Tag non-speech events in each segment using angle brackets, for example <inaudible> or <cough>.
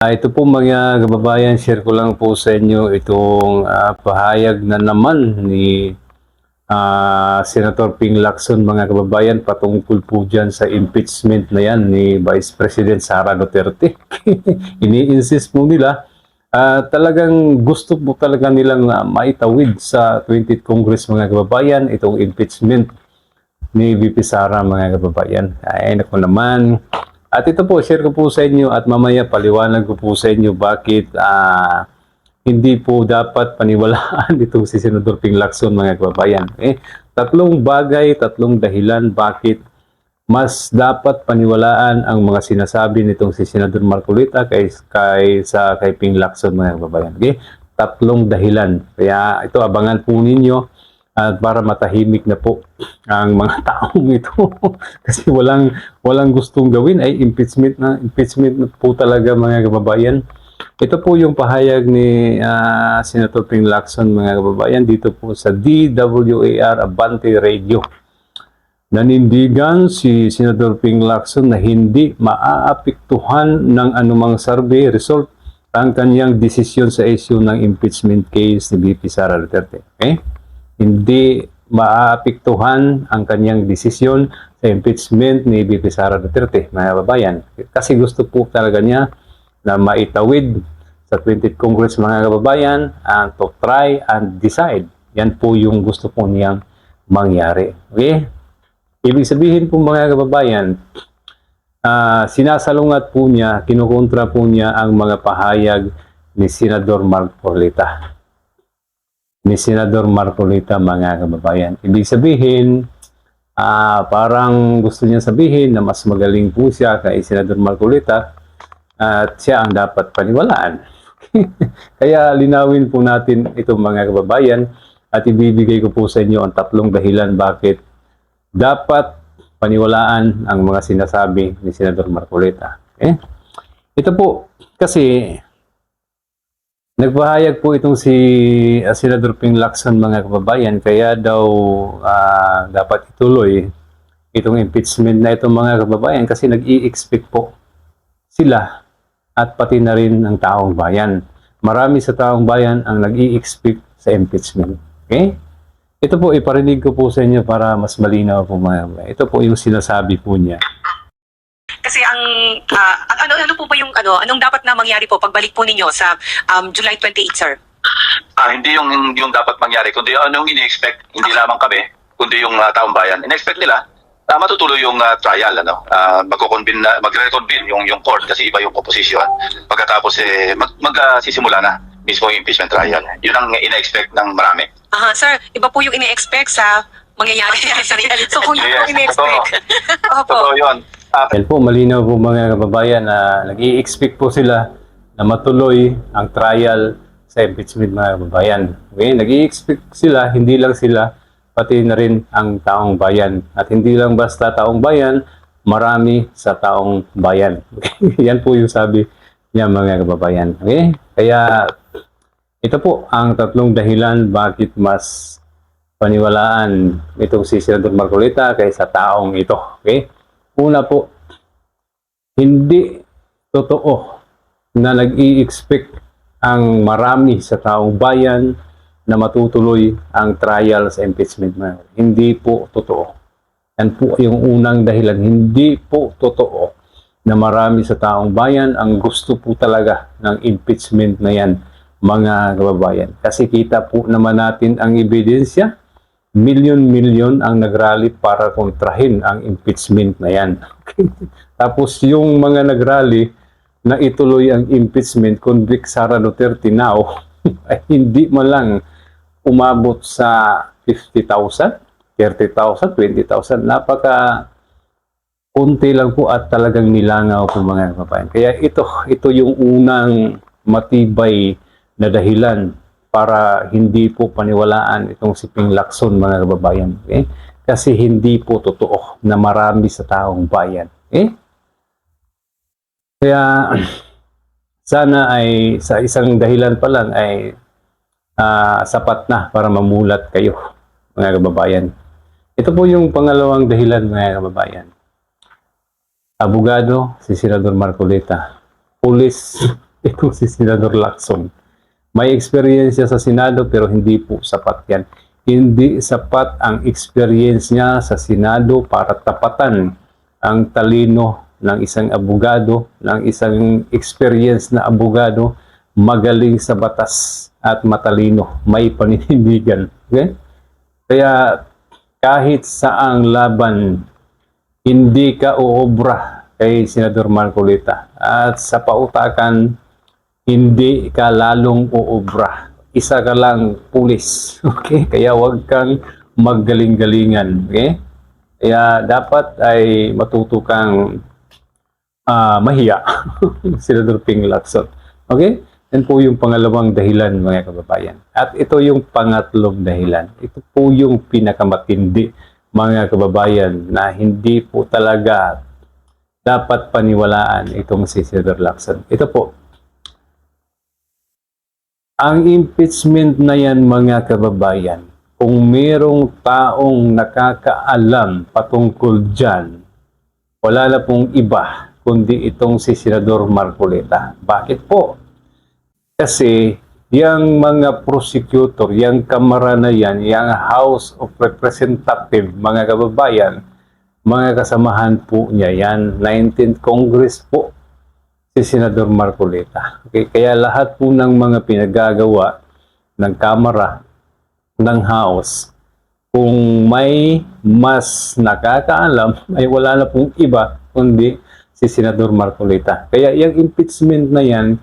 Ah, ito po mga kababayan, share ko lang po sa inyo itong ah, pahayag na naman ni ah, Senator Ping Lacson mga kababayan patungkol po dyan sa impeachment na yan ni Vice President Sara Duterte. <laughs> Ini-insist po nila ah, talagang gusto po talaga nilang ah, maitawid sa 20th Congress mga kababayan itong impeachment ni VP Sara mga kababayan. Ay, naku naman. At ito po, share ko po sa inyo at mamaya paliwanag ko po sa inyo bakit ah, hindi po dapat paniwalaan <laughs> itong si Senador Ping Lacson mga kababayan. Eh, tatlong bagay, tatlong dahilan bakit mas dapat paniwalaan ang mga sinasabi nitong si Senador Marcolita kay, kay, sa kay Ping Lacson mga kababayan. Okay? Tatlong dahilan. Kaya ito, abangan po ninyo at para matahimik na po ang mga <laughs> taong ito <laughs> kasi walang walang gustong gawin ay impeachment na impeachment na po talaga mga kababayan ito po yung pahayag ni ah, Senator Ping Lacson mga kababayan dito po sa DWAR Abante Radio nanindigan si Senator Ping Lacson na hindi maaapektuhan ng anumang survey result ang kanyang desisyon sa issue ng impeachment case ni BP Sara Duterte. Okay? Hindi maaapektuhan ang kanyang desisyon sa impeachment ni BP Sara Duterte, mga kababayan. Kasi gusto po talaga niya na maitawid sa 20th Congress mga kababayan and to try and decide. Yan po yung gusto po niyang mangyari. Okay? Ibig sabihin po mga kababayan, ah, sinasalungat po niya, kinukontra po niya ang mga pahayag ni Senador Mark Orlita. Ni Senador Marcolita mga kababayan. Ibig sabihin, ah, parang gusto niya sabihin na mas magaling po siya kay Senador Marcolita at siya ang dapat paniwalaan. <laughs> Kaya linawin po natin itong mga kababayan at ibibigay ko po sa inyo ang tatlong dahilan bakit dapat paniwalaan ang mga sinasabi ni Senador Marcolita. Okay? Ito po, kasi nagpahayag po itong si uh, Senador Ping Lacson mga kababayan, kaya daw ah, dapat ituloy itong impeachment na itong mga kababayan kasi nag-i-expect po sila at pati na rin ang taong bayan. Marami sa taong bayan ang nag-i-expect sa impeachment. Okay? Ito po, iparinig ko po sa inyo para mas malinaw po mga kababayan. Ito po yung sinasabi po niya. Ah, ano ano po ba yung ano anong dapat na mangyari po pagbalik po ninyo sa um, July 28 sir? Ah, hindi yung yung dapat mangyari kundi anong ini-expect hindi lamang kami kundi yung ah, taong bayan. In-expect nila na matutuloy yung ah, trial ano. Ah, magko-convene na magre-convene yung yung court kasi iba yung opposition. Pagkatapos eh mag, mag ah, sisimula na mismo yung impeachment trial. Yun ang ina-expect ng marami. Aha, sir, iba po yung ini-expect sa mangyayari <laughs> sa reality. So kung yun Yes, ini-expect. <laughs> Opo. Totoo yun. Yan po, malinaw po mga kababayan na nag-i-expect po sila na matuloy ang trial sa impeachment mga kababayan. Okay? Nag-i-expect sila, hindi lang sila, pati na rin ang taong bayan. At hindi lang basta taong bayan, marami sa taong bayan. <laughs> Okay? Yan po yung sabi niya mga kababayan. Okay? Kaya ito po ang tatlong dahilan bakit mas paniwalaan itong si Senador Marcolita kaysa taong ito. Okay? Una po, hindi totoo na nag-i-expect ang marami sa taong bayan na matutuloy ang trial sa impeachment na. Hindi po totoo. Yan po yung unang dahilan. Hindi po totoo na marami sa taong bayan ang gusto po talaga ng impeachment na yan, mga kababayan. Kasi kita po naman natin ang ebidensya, milyon-milyon ang nagrally para kontrahin ang impeachment na yan. <laughs> Tapos yung mga nagrally na ituloy ang impeachment convict Sara Duterte now <laughs> ay hindi man lang umabot sa 50,000, 30,000, 20,000. Napaka unti lang po at talagang nilangaw po mga kababayan. Kaya ito, ito yung unang matibay na dahilan para hindi po paniwalaan itong si Ping Lacson mga kababayan. Okay? Kasi hindi po totoo na marami sa taong bayan. Okay? Kaya <clears throat> sana ay sa isang dahilan pa lang ay ah, sapat na para mamulat kayo mga kababayan. Ito po yung pangalawang dahilan mga kababayan abogado si Senador Marcoleta, pulis <laughs> itong si Senador Lacson. May experience siya sa Senado pero hindi po sapat yan. Hindi sapat ang experience niya sa Senado para tapatan ang talino ng isang abogado, ng isang experience na abogado, magaling sa batas at matalino, may paninindigan. Okay? Kaya kahit saang laban, hindi ka uobra kay Senador Marcolita. At sa pautakan, hindi ka lalong uobra. Isa ka lang pulis. <laughs> Okay? Kaya huwag kang maggaling-galingan. Okay? Kaya dapat ay matuto kang ah, mahiya. <laughs> Senador Ping Lacson. Okay? Yan po yung pangalawang dahilan mga kababayan. At ito yung pangatlong dahilan. Ito po yung pinakamatindi mga kababayan na hindi po talaga dapat paniwalaan itong si Senador Lacson. Ito po, ang impeachment na yan mga kababayan, kung merong taong nakakaalam patungkol dyan, wala na pong iba kundi itong si Senador Marcoleta. Bakit po? Kasi yung mga prosecutor, yung kamara na yan, yung House of Representative, mga kababayan, mga kasamahan po niya yan, 19th Congress po, si Senador Marcoleta. Okay, kaya lahat po ng mga pinagagawa ng Kamara, ng House, kung may mas nakakaalam, <laughs> ay wala na pong iba kundi si Senador Marcoleta. Kaya yung impeachment na yan,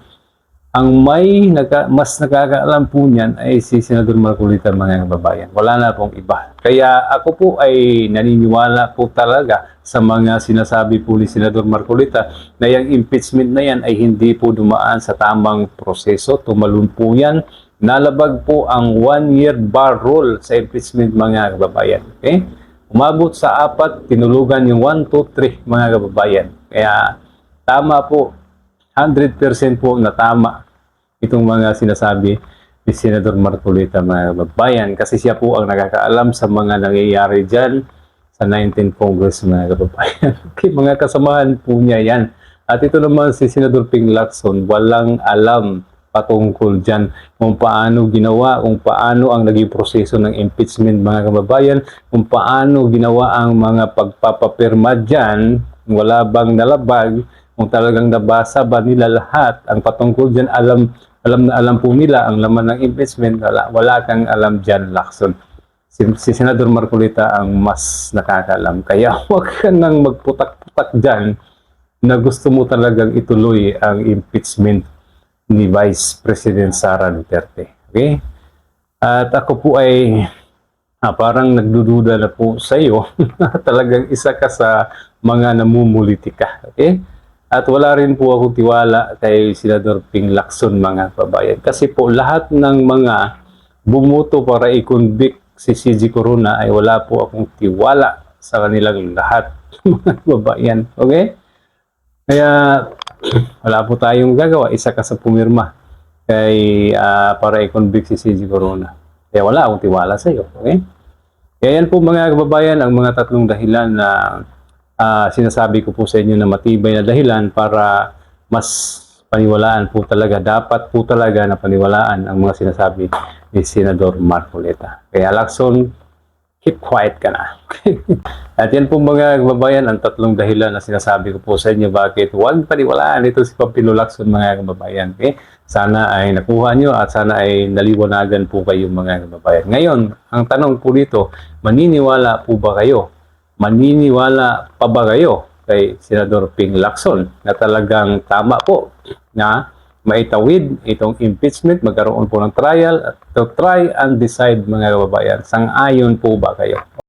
ang may naka, mas nakakaalam po niyan ay si Senador Marcolita mga kababayan. Wala na pong iba. Kaya ako po ay naniniwala po talaga sa mga sinasabi po ni Senador Marcolita na yung impeachment na yan ay hindi po dumaan sa tamang proseso. Tumalun po yan. Nalabag po ang one-year bar rule sa impeachment mga kababayan. Okay? Umabot sa apat, tinulugan yung 1, 2, 3 mga kababayan. Kaya tama po 100% po na tama itong mga sinasabi ni Senador Marcolita mga kababayan kasi siya po ang nakakaalam sa mga nangyayari dyan sa 19th Congress mga kababayan. <laughs> okay, mga kasamahan po niya yan. At ito naman si Senador Ping Lacson, walang alam patungkol dyan kung paano ginawa, kung paano ang naging proseso ng impeachment mga kababayan, kung paano ginawa ang mga pagpapapirma dyan, wala bang nalabag, kung talagang nabasa ba nila lahat ang patungkol dyan, alam, alam na alam po nila ang laman ng impeachment, wala, wala kang alam dyan, Lacson. Si, si Senador Marcolita ang mas nakakaalam. Kaya <laughs> huwag ka nang magputak-putak dyan na gusto mo talagang ituloy ang impeachment ni Vice President Sara Duterte. Okay? At ako po ay ah, parang nagdududa na po sa iyo <laughs> talagang isa ka sa mga namumulitika. Okay? At wala rin po akong tiwala kay Senador Ping Lacson mga kababayan. Kasi po lahat ng mga bumuto para i-convict si CG Corona ay wala po akong tiwala sa kanilang lahat <laughs> mga kababayan. Okay? Kaya <clears throat> wala po tayong gagawa. Isa ka sa pumirma kay ah, para i-convict si CG Corona. Kaya wala akong tiwala sa iyo. Okay? Kaya yan po mga kababayan ang mga tatlong dahilan na ah, sinasabi ko po sa inyo na matibay na dahilan para mas paniwalaan po talaga, dapat po talaga na paniwalaan ang mga sinasabi ni Senador Marcoleta. Kaya Lacson, keep quiet ka na. <laughs> At yan po mga kababayan, ang tatlong dahilan na sinasabi ko po sa inyo bakit huwag paniwalaan ito si Pampilo Lacson mga kababayan. Okay? Sana ay nakuha nyo at sana ay naliwanagan po kayo mga kababayan. Ngayon, ang tanong po dito, maniniwala po ba kayo maniniwala pa ba kayo kay Senador Ping Lacson na talagang tama po na maitawid itong impeachment, magkaroon po ng trial to try and decide mga kababayan, sang-ayon po ba kayo?